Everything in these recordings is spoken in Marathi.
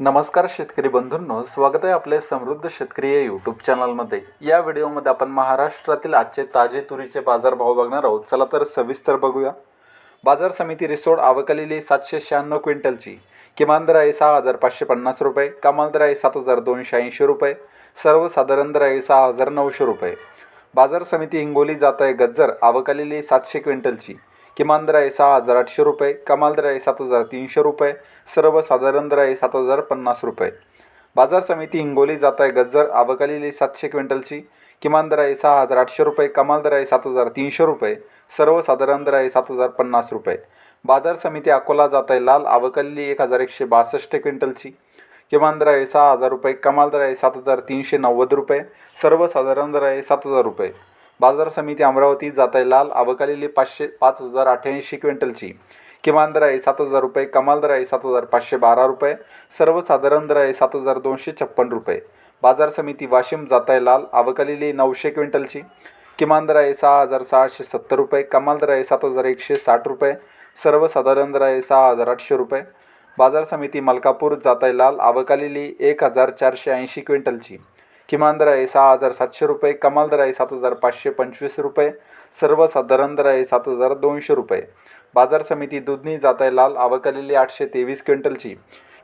नमस्कार शेतकरी बंधूंनो स्वागत आहे आपले समृद्ध शेतकरी या यूट्यूब चॅनलमध्ये या व्हिडिओमध्ये आपण महाराष्ट्रातील आजचे ताजे तुरीचे बाजारभाव बघणार आहोत. चला तर सविस्तर बघूया. बाजार समिती रिसोड आवकलेली सातशे शहाण्णव क्विंटलची. किमान दर आहे सहा हजार पाचशे पन्नास रुपये कमाल दर आहे सात हजार दोनशे ऐंशी रुपये सर्वसाधारण दर आहे सहा हजार नऊशे रुपये. बाजार समिती हिंगोली जात आहे गज्जर आवकलेली सातशे क्विंटलची. किमान दर आहे सहा हजार आठशे रुपये कमाल दर आहे सात हजार तीनशे रुपये सर्वसाधारण दर आहे सात हजार पन्नास रुपये. बाजार समिती हिंगोली जात आहे गज्जर आवकालेली सातशे क्विंटलची. किमान दर आहे सहा हजार आठशे रुपये कमाल दर आहे सात हजार तीनशे रुपये सर्वसाधारण दर आहे सात हजार पन्नास रुपये. बाजार समिती अकोला जात आहे लाल आवकालेली एक हजार एकशे बासष्ट क्विंटलची. किमान दर आहे सहा हजार रुपये कमाल दर आहे सात हजार तीनशे नव्वद रुपये सर्वसाधारण दर आहे सात हजार रुपये. बाजार समिती अमरावती जाताय लाल आवकालेली पाचशे पाच हजार अठ्ठ्याऐंशी क्विंटलची. किमान दर आहे सात हजार रुपये कमाल दर आहे सात हजार पाचशे बारा रुपये सर्वसाधारण दर आहे सात हजार दोनशे छप्पन रुपये. बाजार समिती वाशिम जाताय लाल आवकालेली नऊशे क्विंटलची. किमान दर आहे सहा हजार सहाशे सत्तर रुपये कमाल दर आहे सात हजार एकशे साठ रुपये सर्वसाधारण दर आहे सहा हजार आठशे रुपये. बाजार समिती मलकापूर जाताय लाल आवकालेली एक हजार चारशे ऐंशी क्विंटलची. किमान दर आहे सहा हजार सातशे रुपये कमाल दर आहे सात हजार पाचशे पंचवीस रुपये सर्वसाधारण दर आहे सात हजार दोनशे रुपये. बाजार समिती दुधनी जात आहे लाल आवकलेली आठशे तेवीस क्विंटलची.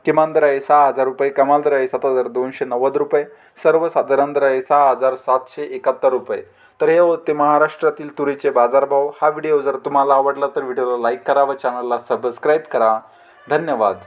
किमान दर आहे सहा हजार रुपये कमाल दर आहे सात हजार दोनशे नव्वद रुपये सर्वसाधारण दर आहे सहा हजार सातशे एकाहत्तर रुपये. तर हे होते महाराष्ट्रातील तुरीचे बाजारभाव. हा व्हिडिओ जर तुम्हाला आवडला तर व्हिडिओला लाईक करा व चॅनलला सबस्क्राईब करा. धन्यवाद.